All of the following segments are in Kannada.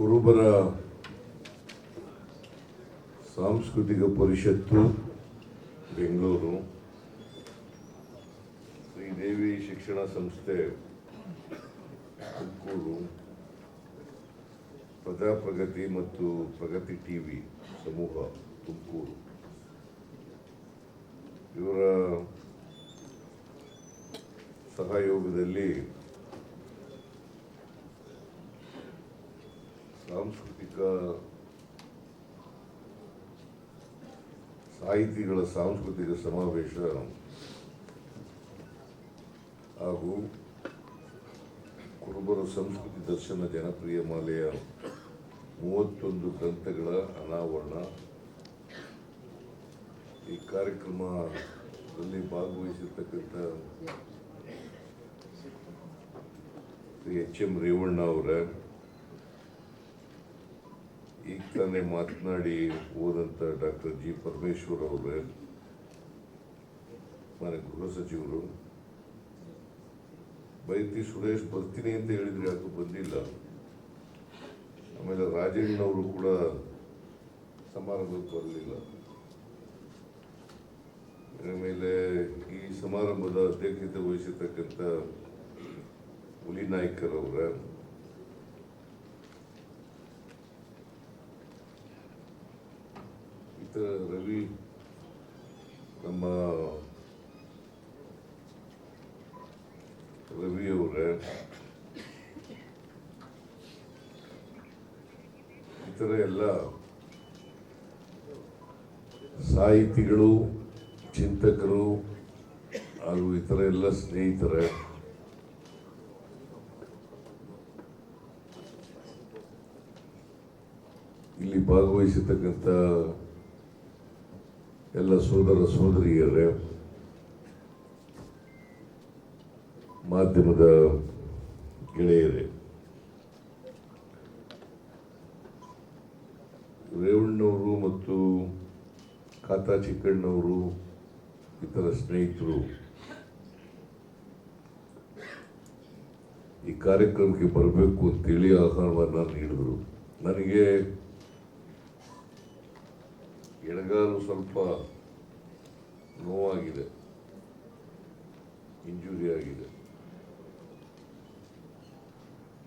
ಕುರುಬರ ಸಾಂಸ್ಕೃತಿಕ ಪರಿಷತ್ತು, ಬೆಂಗಳೂರು. ಶ್ರೀದೇವಿ ಶಿಕ್ಷಣ ಸಂಸ್ಥೆ, ತುಮಕೂರು. ಪ್ರಜಾಪ್ರಗತಿ ಮತ್ತು ಪ್ರಗತಿ ಟಿವಿ ಸಮೂಹ, ತುಮಕೂರು. ಇವರ ಸಹಯೋಗದಲ್ಲಿ ಸಾಂಸ್ಕೃತಿಕ ಸಾಹಿತಿಗಳ ಸಾಂಸ್ಕೃತಿಕ ಸಮಾವೇಶ ಹಾಗೂ ಕುರುಬರ ಸಂಸ್ಕೃತಿ ದರ್ಶನ ಜನಪ್ರಿಯ ಮಾಲೆಯ ಮೂವತ್ತೊಂದು ಗ್ರಂಥಗಳ ಅನಾವರಣ. ಈ ಕಾರ್ಯಕ್ರಮದಲ್ಲಿ ಭಾಗವಹಿಸಿರ್ತಕ್ಕಂಥ ಶ್ರೀ ಎಚ್ ಎಂ ರೇವಣ್ಣ ಅವರ ಈಗ ಮಾತನಾಡಿ ಹೋದಂಥ ಡಾಕ್ಟರ್ ಜಿ ಪರಮೇಶ್ವರ್ ಅವರು ಮನೆ ಗೃಹ ಸಚಿವರು. ಬೈತಿ ಸುರೇಶ್ ಬರ್ತೀನಿ ಅಂತ ಹೇಳಿದ್ರೆ ಯಾಕೆ ಬಂದಿಲ್ಲ. ಆಮೇಲೆ ರಾಜಣ್ಣವರು ಕೂಡ ಸಮಾರಂಭಕ್ಕೆ ಬರಲಿಲ್ಲ. ಆಮೇಲೆ ಈ ಸಮಾರಂಭದ ಅಧ್ಯಕ್ಷತೆ ವಹಿಸಿರ್ತಕ್ಕಂಥ ಹುಲಿ ನಾಯ್ಕರ್ ಇತರ ರವಿ ನಮ್ಮ ರವಿ ಅವರ ಇತರ ಎಲ್ಲ ಸಾಹಿತಿಗಳು, ಚಿಂತಕರು ಹಾಗೂ ಇತರ ಎಲ್ಲ ಸ್ನೇಹಿತರೆ, ಇಲ್ಲಿ ಭಾಗವಹಿಸಿರ್ತಕ್ಕಂಥ ಎಲ್ಲ ಸೋದರ ಸೋದರಿಯರೇ, ಮಾಧ್ಯಮದ ಗೆಳೆಯರೇ, ರೇವಣ್ಣವರು ಮತ್ತು ಕಾತಾ ಚಿಕ್ಕಣ್ಣವರು, ಇತರ ಸ್ನೇಹಿತರು ಈ ಕಾರ್ಯಕ್ರಮಕ್ಕೆ ಬರಬೇಕು ಅಂತೇಳಿ ಆಹ್ವಾನವನ್ನು ನೀಡಿದರು. ನನಗೆ ಎಡಗಾಲು ಸ್ವಲ್ಪ ನೋವಾಗಿದೆ. ಇಂಜುರಿ ಆಗಿದೆ.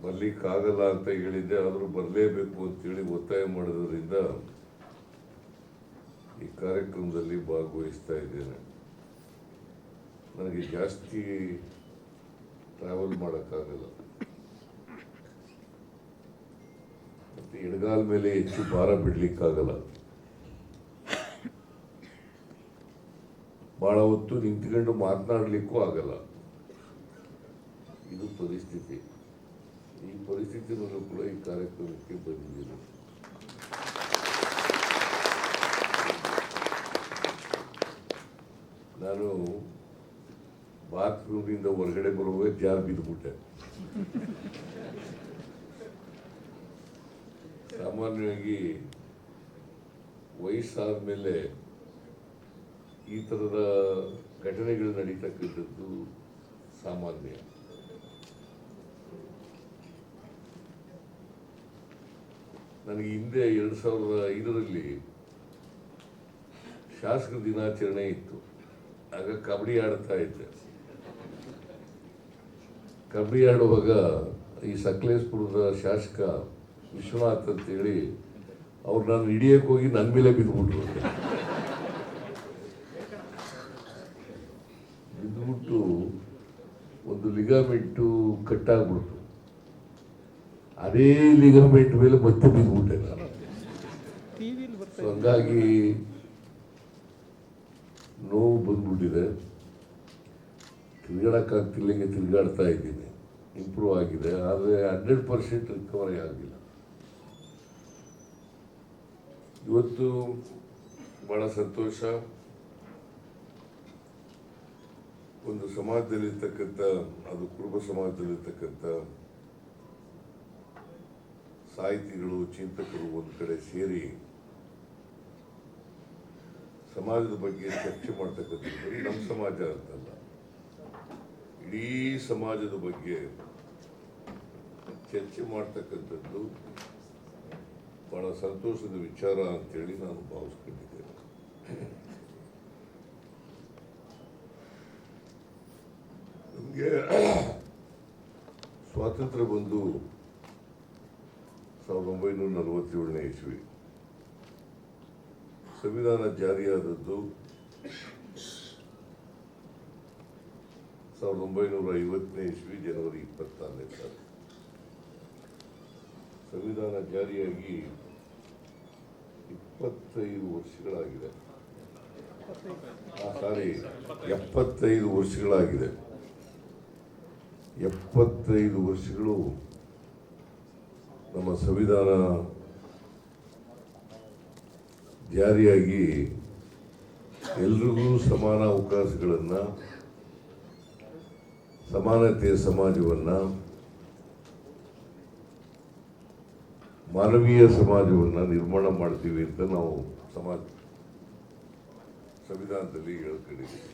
ಬರ್ಲಿಕ್ಕಾಗಲ್ಲ ಅಂತ ಹೇಳಿದ್ದೆ, ಆದರೂ ಬರಲೇಬೇಕು ಅಂತೇಳಿ ಒತ್ತಾಯ ಮಾಡೋದ್ರಿಂದ ಈ ಕಾರ್ಯಕ್ರಮದಲ್ಲಿ ಭಾಗವಹಿಸ್ತಾ ಇದ್ದೇನೆ. ನನಗೆ ಜಾಸ್ತಿ ಟ್ರಾವೆಲ್ ಮಾಡೋಕ್ಕಾಗಲ್ಲ. ಮತ್ತು ಎಡಗಾಲ ಮೇಲೆ ಹೆಚ್ಚು ಭಾರ ಬಿಡ್ಲಿಕ್ಕಾಗಲ್ಲ. ಬಹಳ ಹೊತ್ತು ನಿಂತ್ಕೊಂಡು ಮಾತನಾಡಲಿಕ್ಕೂ ಆಗಲ್ಲ. ಇದು ಪರಿಸ್ಥಿತಿ. ಈ ಪರಿಸ್ಥಿತಿನಲ್ಲೂ ಕೂಡ ಈ ಕಾರ್ಯಕ್ರಮಕ್ಕೆ ಬಂದಿದ್ದೀನಿ ನಾನು ಬಾತ್ರೂಮಿಂದ ಹೊರಗಡೆ ಬರುವಾಗ ಜಾರ್ ಬಿದ್ದುಬಿಟ್ಟೆ ಸಾಮಾನ್ಯವಾಗಿ ವಯಸ್ಸಾದ ಮೇಲೆ ಈ ಥರದ ಘಟನೆಗಳು ನಡೀತಕ್ಕಂಥದ್ದು ಸಾಮಾನ್ಯ. ನನಗೆ ಹಿಂದೆ ಎರಡು ಸಾವಿರದ ಐದರಲ್ಲಿ ಶಾಸಕ ದಿನಾಚರಣೆ ಇತ್ತು. ಆಗ ಕಬಡ್ಡಿ ಆಡ್ತಾ ಇದ್ದೆ. ಕಬಡ್ಡಿ ಆಡುವಾಗ ಈ ಸಕಲೇಶ್ಪುರದ ಶಾಸಕ ವಿಶ್ವನಾಥ್ ಅಂತೇಳಿ ಅವ್ರು ನಾನು ಹಿಡಿಯಕ್ಕೆ ಹೋಗಿ ನನ್ನ ಮೇಲೆ ಬಿದ್ದುಬಿಟ್ರು. ಬಿದ್ದುಬಿಟ್ಟು ಒಂದು ಲಿಗಾಮೆಂಟು ಕಟ್ಟಾಗ್ಬಿಡ್ತು. ಅದೇ ಲಿಗಾಮೆಂಟ್ ಮೇಲೆ ಮತ್ತೆ ಬಿದ್ದುಬಿಟ್ಟೆ ನಾನು. ಸೊ ಹಂಗಾಗಿ ನೋವು ಬಂದ್ಬಿಟ್ಟಿದೆ. ತಿರ್ಗಾಡಕ್ಕಾಗ್ತಿಲ್ಲ, ಹಿಂಗೆ ತಿರ್ಗಾಡ್ತಾ ಇದ್ದೀನಿ. ಇಂಪ್ರೂವ್ ಆಗಿದೆ. ಆದರೆ ಹಂಡ್ರೆಡ್ ಪರ್ಸೆಂಟ್ ರಿಕವರಿ ಆಗಿಲ್ಲ. ಇವತ್ತು ಭಾಳ ಸಂತೋಷ. ಒಂದು ಸಮಾಜದಲ್ಲಿರ್ತಕ್ಕಂಥ, ಅದು ಕುರುಬ ಸಮಾಜದಲ್ಲಿರ್ತಕ್ಕಂಥ ಸಾಹಿತಿಗಳು, ಚಿಂತಕರು ಒಂದು ಕಡೆ ಸೇರಿ ಸಮಾಜದ ಬಗ್ಗೆ ಚರ್ಚೆ ಮಾಡ್ತಕ್ಕಂಥದ್ದು ನಮ್ಮ ಸಮಾಜ ಅಂತಲ್ಲ. ಇಡೀ ಸಮಾಜದ ಬಗ್ಗೆ ಚರ್ಚೆ ಮಾಡ್ತಕ್ಕಂಥದ್ದು ಬಹಳ ಸಂತೋಷದ ವಿಚಾರ ಅಂತೇಳಿ ನಾನು ಭಾವಿಸ್ಕೊಂಡಿದ್ದೇನೆ. ನಮಗೆ ಸ್ವಾತಂತ್ರ್ಯ ಬಂದು ಸಾವಿರದ ಒಂಬೈನೂರ ನಲವತ್ತೇಳನೇ ಇಸ್ವಿ. ಸಂವಿಧಾನ ಜಾರಿಯಾದದ್ದು ಸಾವಿರದ ಒಂಬೈನೂರ ಐವತ್ತನೇ ಇಸ್ವಿ, ಜನವರಿ ಇಪ್ಪತ್ತಾರನೇ ತಾರೀಕು. ಸಂವಿಧಾನ ಜಾರಿಯಾಗಿ ಇಪ್ಪತ್ತೈದು ವರ್ಷಗಳಾಗಿದೆ. ಸಾರಿ ಎಪ್ಪತ್ತೈದು ವರ್ಷಗಳಾಗಿದೆ. ಎಪ್ಪತ್ತೈದು ವರ್ಷಗಳು ನಮ್ಮ ಸಂವಿಧಾನ ಜಾರಿಯಾಗಿ ಎಲ್ರಿಗೂ ಸಮಾನ ಅವಕಾಶಗಳನ್ನು, ಸಮಾನತೆಯ ಸಮಾಜವನ್ನು, ಮಾನವೀಯ ಸಮಾಜವನ್ನು ನಿರ್ಮಾಣ ಮಾಡ್ತೀವಿ ಅಂತ ನಾವು ಸಮಾಜ, ಸಂವಿಧಾನದಲ್ಲಿ ಹೇಳ್ಕೊಂಡಿದ್ದೀವಿ.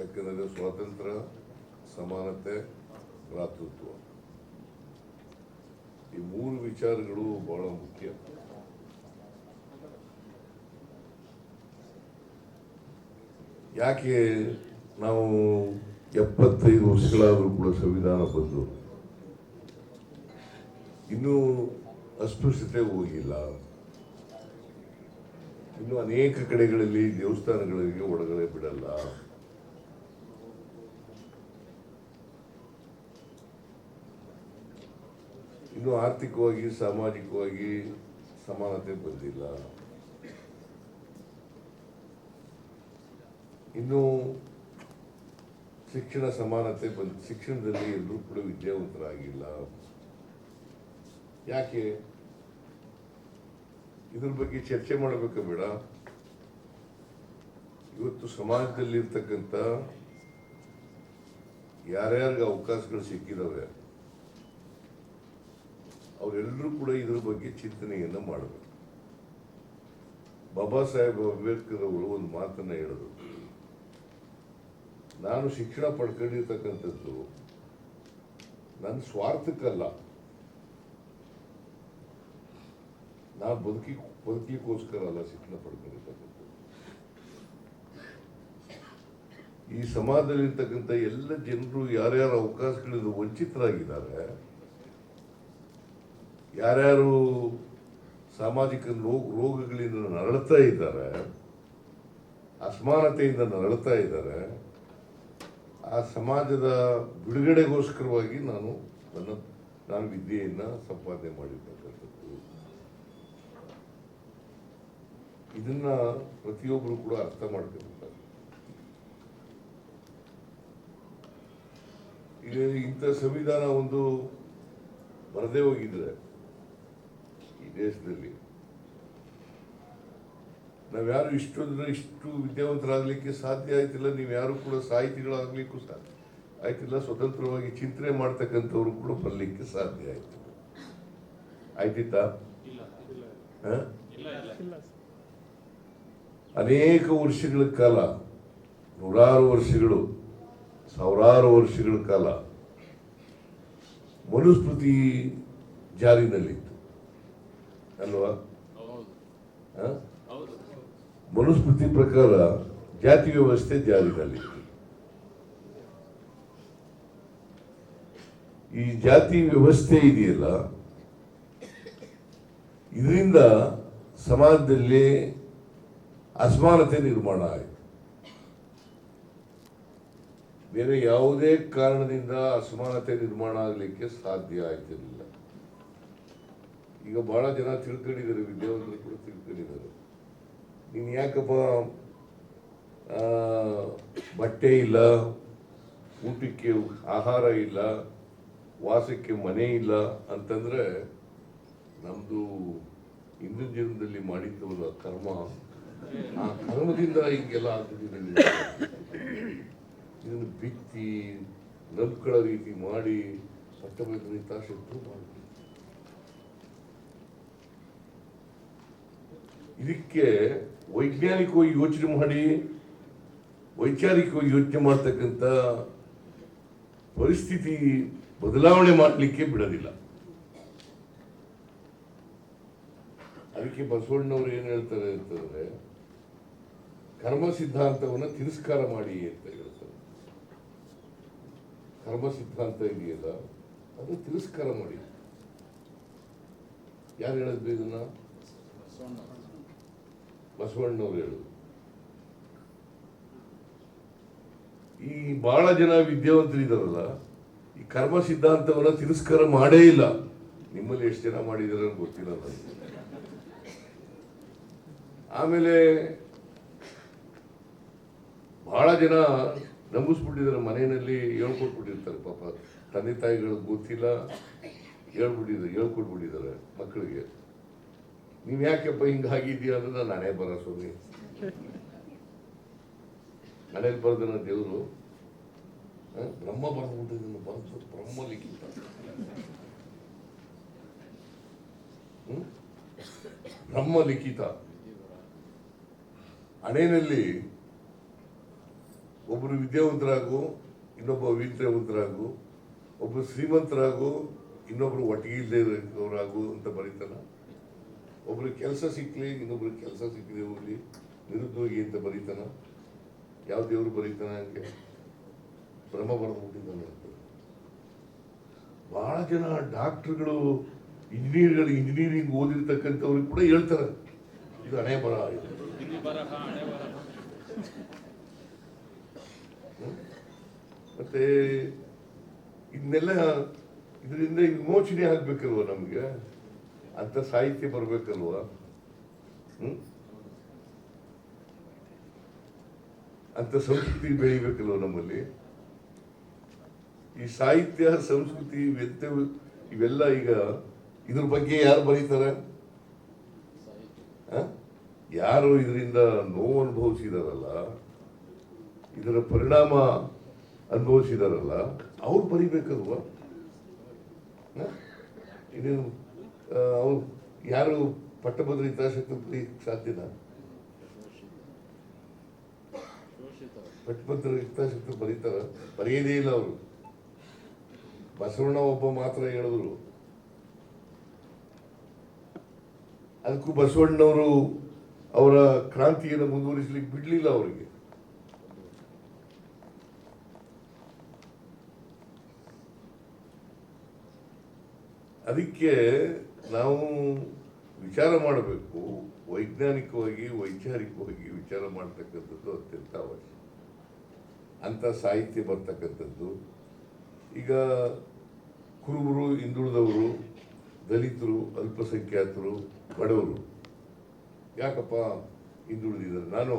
ಯಾಕಂದರೆ ಸ್ವಾತಂತ್ರ್ಯ, ಸಮಾನತೆ, ಭ್ರಾತೃತ್ವ. ಈ ಮೂರು ವಿಚಾರಗಳು ಬಹಳ ಮುಖ್ಯ. ಯಾಕೆ ನಾವು ಎಪ್ಪತ್ತೈದು ವರ್ಷಗಳಾದರೂ ಕೂಡ ಸಂವಿಧಾನ ಬಂದು ಇನ್ನೂ ಅಸ್ಪೃಶ್ಯತೆ ಹೋಗಿಲ್ಲ. ಇನ್ನು ಅನೇಕ ಕಡೆಗಳಲ್ಲಿ ದೇವಸ್ಥಾನಗಳಿಗೆ ಒಳಗಡೆ ಬಿಡಲ್ಲ. ಇನ್ನು ಆರ್ಥಿಕವಾಗಿ, ಸಾಮಾಜಿಕವಾಗಿ ಸಮಾನತೆ ಬಂದಿಲ್ಲ. ಇನ್ನು ಶಿಕ್ಷಣ ಸಮಾನತೆ ಬಂದ ಶಿಕ್ಷಣದಲ್ಲಿ ಎಲ್ಲರೂ ಕೂಡ ವಿದ್ಯಾವಂತರಾಗಿಲ್ಲ. ಯಾಕೆ? ಇದ್ರ ಬಗ್ಗೆ ಚರ್ಚೆ ಮಾಡಬೇಕು ಬೇಡ. ಇವತ್ತು ಸಮಾಜದಲ್ಲಿರ್ತಕ್ಕಂಥ ಯಾರ್ಯಾರಿಗೆ ಅವಕಾಶಗಳು ಸಿಕ್ಕಿದಾವೆ? ಅವರೆಲ್ಲರೂ ಕೂಡ ಇದರ ಬಗ್ಗೆ ಚಿಂತನೆಯನ್ನು ಮಾಡಬೇಕು. ಬಾಬಾ ಸಾಹೇಬ್ ಅಂಬೇಡ್ಕರ್ ಅವರು ಒಂದು ಮಾತನ್ನು ಹೇಳಿದರು. ನಾನು ಶಿಕ್ಷಣ ಪಡ್ಕೊಂಡಿರ್ತಕ್ಕಂಥದ್ದು ನನ್ನ ಸ್ವಾರ್ಥಕ್ಕಲ್ಲ. ನಾನು ಬದುಕಿ, ಬದುಕಿಗೋಸ್ಕರ ಅಲ್ಲ ಶಿಕ್ಷಣ ಪಡ್ಕೊಂಡಿರ್ತಕ್ಕಂಥದ್ದು. ಈ ಸಮಾಜದಲ್ಲಿರ್ತಕ್ಕಂಥ ಎಲ್ಲ ಜನರು ಯಾರ್ಯಾರ ಅವಕಾಶಗಳಿಂದ ವಂಚಿತರಾಗಿದ್ದಾರೆ ಯಾರ್ಯಾರು ಸಾಮಾಜಿಕ ರೋಗ ರೋಗಗಳಿಂದ ನರಳುತ್ತಾ ಇದ್ದಾರೆ, ಅಸಮಾನತೆಯಿಂದ ನರಳುತ್ತಾ ಇದ್ದಾರೆ, ಆ ಸಮಾಜದ ಬಿಡುಗಡೆಗೋಸ್ಕರವಾಗಿ ನಾನು ನನ್ನ, ನಾನು ವಿದ್ಯೆಯನ್ನು ಸಂಪಾದನೆ ಮಾಡಿರ್ತಕ್ಕಂಥದ್ದು. ಇದನ್ನ ಪ್ರತಿಯೊಬ್ಬರು ಕೂಡ ಅರ್ಥ ಮಾಡ್ಕೊಬೇಕಾಗುತ್ತೆ ಈಗ ಇಂಥ ಸಂವಿಧಾನ ಒಂದು ಬರದೇ ಹೋಗಿದ್ರೆ ದೇಶದಲ್ಲಿ. ನಾವ್ಯಾರು ಇಷ್ಟೊಂದ್ರೆ ಇಷ್ಟು ವಿದ್ಯಾವಂತರಾಗಲಿಕ್ಕೆ ಸಾಧ್ಯ ಆಯ್ತಿಲ್ಲ ನೀವು ಯಾರು ಕೂಡ ಸಾಹಿತಿಗಳಾಗ್ಲಿಕ್ಕೂ ಸಾಧ್ಯ. ಆಯ್ತಿಲ್ಲ ಸ್ವತಂತ್ರವಾಗಿ ಚಿಂತನೆ ಮಾಡ್ತಕ್ಕಂಥವ್ರು ಕೂಡ ಬರ್ಲಿಕ್ಕೆ ಸಾಧ್ಯ ಆಯ್ತು. ಆಯ್ತಿತ್ತಾ? ಹ? ಅನೇಕ ವರ್ಷಗಳ ಕಾಲ ನೂರಾರು ವರ್ಷಗಳು ಸಾವಿರಾರು ವರ್ಷಗಳ ಕಾಲ ಮನುಸ್ಮೃತಿ ಜಾರಿನಲ್ಲಿತ್ತು ಅಲ್ವಾ? ಮನುಸ್ಮೃತಿ ಪ್ರಕಾರ ಜಾತಿ ವ್ಯವಸ್ಥೆ ಜಾರಿನಲ್ಲಿ. ಈ ಜಾತಿ ವ್ಯವಸ್ಥೆ ಇದೆಯಲ್ಲ? ಇದರಿಂದ ಸಮಾಜದಲ್ಲಿ ಅಸಮಾನತೆ ನಿರ್ಮಾಣ ಆಯಿತು. ಬೇರೆ ಯಾವುದೇ ಕಾರಣದಿಂದ ಅಸಮಾನತೆ ನಿರ್ಮಾಣ ಆಗಲಿಕ್ಕೆ ಸಾಧ್ಯ ಆಯ್ತಿರಲಿಲ್ಲ. ಈಗ ಬಹಳ ಜನ ತಿಳ್ಕೊಂಡಿದ್ದಾರೆ, ವಿದ್ಯಾವಂತರು ಕೂಡ ತಿಳ್ಕೊಂಡಿದ್ದಾರೆ. ನೀನು ಯಾಕಪ್ಪ ಬಟ್ಟೆ ಇಲ್ಲ, ಊಟಕ್ಕೆ ಆಹಾರ ಇಲ್ಲ, ವಾಸಕ್ಕೆ ಮನೆ ಇಲ್ಲ ಅಂತಂದ್ರೆ ನಮ್ಮದು ಹಿಂದಿನ ಜೀವನದಲ್ಲಿ ಮಾಡಿದ್ದವಲ್ಲ ಕರ್ಮ, ಆ ಕರ್ಮದಿಂದ ಹಿಂಗೆಲ್ಲ ಆಗ್ತದೆ ಇದನ್ನು ಬಿತ್ತಿ ನಂಬ್ಕೊಳ್ಳೋ ರೀತಿ ಮಾಡಿ, ಪಟ್ಟಭದ್ರತ ಶಕ್ತಿ ಮಾಡಿ ಇದಕ್ಕೆ ವೈಜ್ಞಾನಿಕವಾಗಿ ಯೋಚನೆ ಮಾಡಿ, ವೈಚಾರಿಕವಾಗಿ ಯೋಚನೆ ಮಾಡ್ತಕ್ಕಂಥ ಪರಿಸ್ಥಿತಿ ಬದಲಾವಣೆ ಮಾಡಲಿಕ್ಕೆ ಬಿಡೋದಿಲ್ಲ. ಅದಕ್ಕೆ ಬಸವಣ್ಣವ್ರು ಏನು ಹೇಳ್ತಾರೆ ಅಂತಂದ್ರೆ, ಕರ್ಮ ಸಿದ್ಧಾಂತವನ್ನು ತಿರಸ್ಕಾರ ಮಾಡಿ ಅಂತ ಹೇಳ್ತಾರೆ. ಕರ್ಮ ಸಿದ್ಧಾಂತ ಇದೆಯಲ್ಲ, ಅದು ತಿರಸ್ಕಾರ ಮಾಡಿ. ಯಾರು ಹೇಳಿದ್ವಿ ಇದನ್ನ ಬಸವಣ್ಣವ್ರು ಹೇಳುದು ಈ ಬಹಳ ಜನ ವಿದ್ಯಾವಂತರಿದಾರಲ್ಲ, ಈ ಕರ್ಮ ಸಿದ್ಧಾಂತವನ್ನ ತಿರಸ್ಕಾರ ಮಾಡೇ ಇಲ್ಲ. ನಿಮ್ಮಲ್ಲಿ ಎಷ್ಟು ಜನ ಮಾಡಿದಾರೆ ಗೊತ್ತಿಲ್ಲ ನನಗೆ ಆಮೇಲೆ ಬಹಳ ಜನ ನಂಬಿಸ್ಬಿಟ್ಟಿದ್ದಾರೆ ಮನೆಯಲ್ಲಿ ಹೇಳ್ಕೊಟ್ಬಿಟ್ಟಿರ್ತಾರೆ, ಪಾಪ ತಂದೆ ತಾಯಿಗಳು ಗೊತ್ತಿಲ್ಲ, ಹೇಳ್ಬಿಟ್ಟಿದ್ದಾರೆ, ಹೇಳ್ಕೊಟ್ಬಿಟ್ಟಿದ್ದಾರೆ ಮಕ್ಕಳಿಗೆ. ನೀವ್ ಯಾಕೆಪ್ಪ ಹಿಂಗಾಗಿದ್ದೀರ ಅಂದ್ರೆ ನಾನು ಬರ ಸ್ವಾಮಿ. ಹಣೆಯಲ್ಲಿ ಬರ್ದನ ದೇವರು ಬ್ರಹ್ಮ ಬರ್ದ್ಬಿಟ್ಟಿದ್ದನ್ನು ಬಂತು ಬ್ರಹ್ಮ ಲಿಖಿತ ಹ್ಮ್? ಬ್ರಹ್ಮ ಲಿಖಿತ ಹಣೆಯಲ್ಲಿ ಒಬ್ಬರು ವಿದ್ಯಾವಂತರಾಗು, ಇನ್ನೊಬ್ಬ ವಿದ್ಯಾವಂತರಾಗು ಒಬ್ಬರು ಶ್ರೀಮಂತರಾಗು, ಇನ್ನೊಬ್ರು ಒಟ್ಟಿಗೆ ಇಲ್ಲದೆ ಇರೋರಾಗು ಅಂತ ಬರೀತಾನ. ಒಬ್ರು ಕೆಲಸ ಸಿಕ್ಕಲಿ ಇನ್ನೊಬ್ರಿಗೆ ಕೆಲಸ ಸಿಕ್ಕದೆ ಹೋಗ್ಲಿ. ನಿರುದ್ಯೋಗಿ ಅಂತ ಬರೀತಾನ. ಯಾವ ದೇವರು ಬರೀತಾನ ಹಂಗೆ? ಭ್ರಮ ಬರೆದ್ಬಿಟ್ಟಿದ್ದಾನೆ ಅಂತ. ಬಹಳ ಜನ ಡಾಕ್ಟರ್ಗಳು ಇಂಜಿನಿಯರ್ಗಳು ಇಂಜಿನಿಯರಿಂಗ್ ಓದಿರ್ತಕ್ಕಂಥವ್ರಿಗೆ ಕೂಡ ಹೇಳ್ತಾರೆ ಇದು ಹಣೆ ಬರ? ಮತ್ತೆ ಇದನ್ನೆಲ್ಲ ಇದರಿಂದ ವಿಮೋಚನೆ ಆಗ್ಬೇಕಲ್ವ ನಮ್ಗೆ? ಅಂತ ಸಾಹಿತ್ಯ ಬರಬೇಕಲ್ವ? ಹ್ಮ್? ಅಂತ ಸಂಸ್ಕೃತಿ ಬೆಳಿಬೇಕಲ್ವ ನಮ್ಮಲ್ಲಿ? ಈ ಸಾಹಿತ್ಯ, ಸಂಸ್ಕೃತಿ ವ್ಯತ್ಯ ಇವೆಲ್ಲ ಈಗ ಇದ್ರ ಬಗ್ಗೆ ಯಾರು ಬರೀತಾರೆ? ಯಾರು ಇದರಿಂದ ನೋವು ಅನುಭವಿಸಿದಾರಲ್ಲ? ಇದರ ಪರಿಣಾಮ ಅನುಭವಿಸಿದಾರಲ್ಲ? ಅವ್ರು ಬರಿಬೇಕಲ್ವ? ಆ? ಅವ್ರು ಯಾರು ಪಟ್ಟಭದ್ರ ಹಿತಾಸಕ್ತಿ ಸಾಧ್ಯನಾ ಪಟ್ಟಭದ್ರ ಹಿತಾಸಕ್ತಿ ಬರೀತಾರ ಬರೆಯದೇ ಇಲ್ಲ ಅವರು. ಬಸವಣ್ಣ ಒಬ್ಬ ಮಾತ್ರ ಹೇಳಿದ್ರು. ಅದಕ್ಕೂ ಬಸವಣ್ಣವರು ಅವರ ಕ್ರಾಂತಿಯನ್ನು ಮುಂದುವರಿಸಲಿಕ್ಕೆ ಬಿಡ್ಲಿಲ್ಲ ಅವರಿಗೆ. ಅದಕ್ಕೆ ನಾವು ವಿಚಾರ ಮಾಡಬೇಕು. ವೈಜ್ಞಾನಿಕವಾಗಿ, ವೈಚಾರಿಕವಾಗಿ ವಿಚಾರ ಮಾಡ್ತಕ್ಕಂಥದ್ದು ಅತ್ಯಂತ ಅವಶ್ಯಕ ಅಂಥ ಸಾಹಿತ್ಯ ಬರ್ತಕ್ಕಂಥದ್ದು. ಈಗ ಕುರುಬರು, ಹಿಂದುಳಿದವರು, ದಲಿತರು, ಅಲ್ಪಸಂಖ್ಯಾತರು, ಬಡವರು, ಯಾಕಪ್ಪ ಹಿಂದುಳಿದಿದ್ದಾರೆ? ನಾನು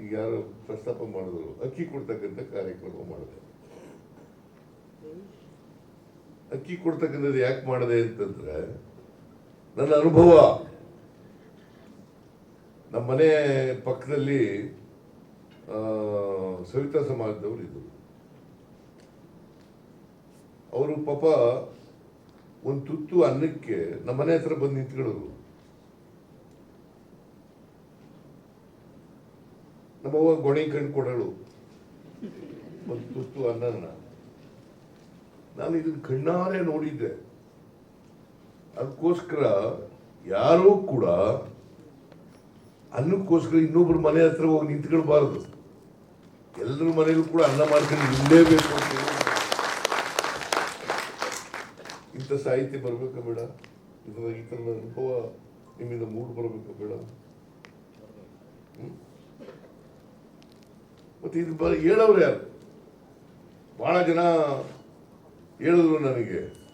ಈಗ ಯಾರು ಪ್ರಸ್ತಾಪ ಮಾಡಿದ್ರು, ಅಕ್ಕಿ ಕೊಡ್ತಕ್ಕಂಥ ಕಾರ್ಯಕ್ರಮ ಮಾಡಿದೆ. ಅಕ್ಕಿ ಕೊಡ್ತಕ್ಕಂಥದ್ದು ಯಾಕೆ ಮಾಡಿದೆ ಅಂತಂದ್ರೆ, ನನ್ನ ಅನುಭವ. ನಮ್ಮ ಮನೆ ಪಕ್ಕದಲ್ಲಿ ಸವಿತಾ ಸಮಾಜದವರು ಇದ್ದರು. ಅವರು ಪಾಪ ಒಂದು ತುತ್ತು ಅನ್ನಕ್ಕೆ ನಮ್ಮ ಮನೆ ಹತ್ರ ಬಂದು ನಿಂತ್ಕೊಳ್ಳೋರು. ನಮ್ಮವ್ವ ಗೊಣೆ ಕಣ್ಣು ಕೊಡೋಳು. ಒಂದು ತುತ್ತು ಅನ್ನನ. ನಾನು ಇದನ್ನು ಕಣ್ಣಾರೆ ನೋಡಿದ್ದೆ. ಅದಕ್ಕೋಸ್ಕರ ಯಾರೂ ಕೂಡ ಅನ್ನಕ್ಕೋಸ್ಕರ ಇನ್ನೊಬ್ರು ಮನೆ ಹತ್ರ ಹೋಗಿ ನಿಂತ್ಕೊಳ್ಬಾರದು. ಎಲ್ಲರ ಮನೆಗೂ ಕೂಡ ಅನ್ನ ಮಾಡ್ಕೊಂಡು ಇಲ್ಲೇಬೇಕು ಅಂತ ಇಂಥ ಸಾಹಿತ್ಯ ಬರ್ಬೇಕಾ ಬೇಡ? ಇದರ ಈ ಥರದ ಅನುಭವ ನಿಮ್ಮಿಂದ ಮೂಡ್ ಬರಬೇಕು ಬೇಡ? ಮತ್ತು ಇದು ಬ ಹೇಳೋರು ಯಾರು? ಬಹಳ ಜನ ಹೇಳಿದ್ರು ನನಗೆ.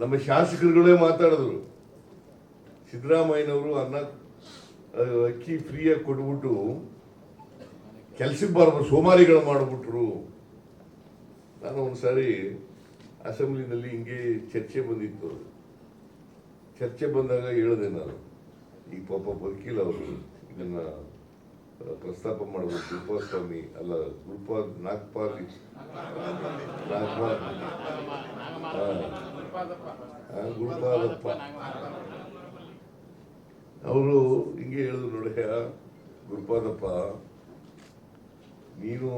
ನಮ್ಮ ಶಾಸಕರುಗಳೇ ಮಾತಾಡಿದ್ರು. ಸಿದ್ದರಾಮಯ್ಯನವರು ಅನ್ನ ಅಕ್ಕಿ ಫ್ರೀಯಾಗಿ ಕೊಟ್ಬಿಟ್ಟು ಕೆಲಸಕ್ಕೆ ಬಾರ್ಬಾರ ಸೋಮಾರಿಗಳು ಮಾಡಿಬಿಟ್ರು. ನಾನು ಒಂದ್ಸಾರಿ ಅಸೆಂಬ್ಲಿನಲ್ಲಿ ಹಿಂಗೆ ಚರ್ಚೆ ಬಂದಿತ್ತು. ಚರ್ಚೆ ಬಂದಾಗ ಹೇಳಿದೆ ನಾನು. ಈ ಪಾಪ ಬದುಕಿಲ್ಲ ಅವರು ಇದನ್ನ ಪ್ರಸ್ತಾಪ ಮಾಡಬೇಕು ಗುರುಪಾಸ್ವಾಮಿ ಅಲ್ಲ ಕೃಪಾ ನಾಗ್ಪಾಲ್ ಗುರುಪಾಲಪ್ಪ ಅವರು ಹಿಂಗೆ ಹೇಳಿದ್ರು ನೋಡಿ ಗುರುಪಾದಪ್ಪ ನೀನು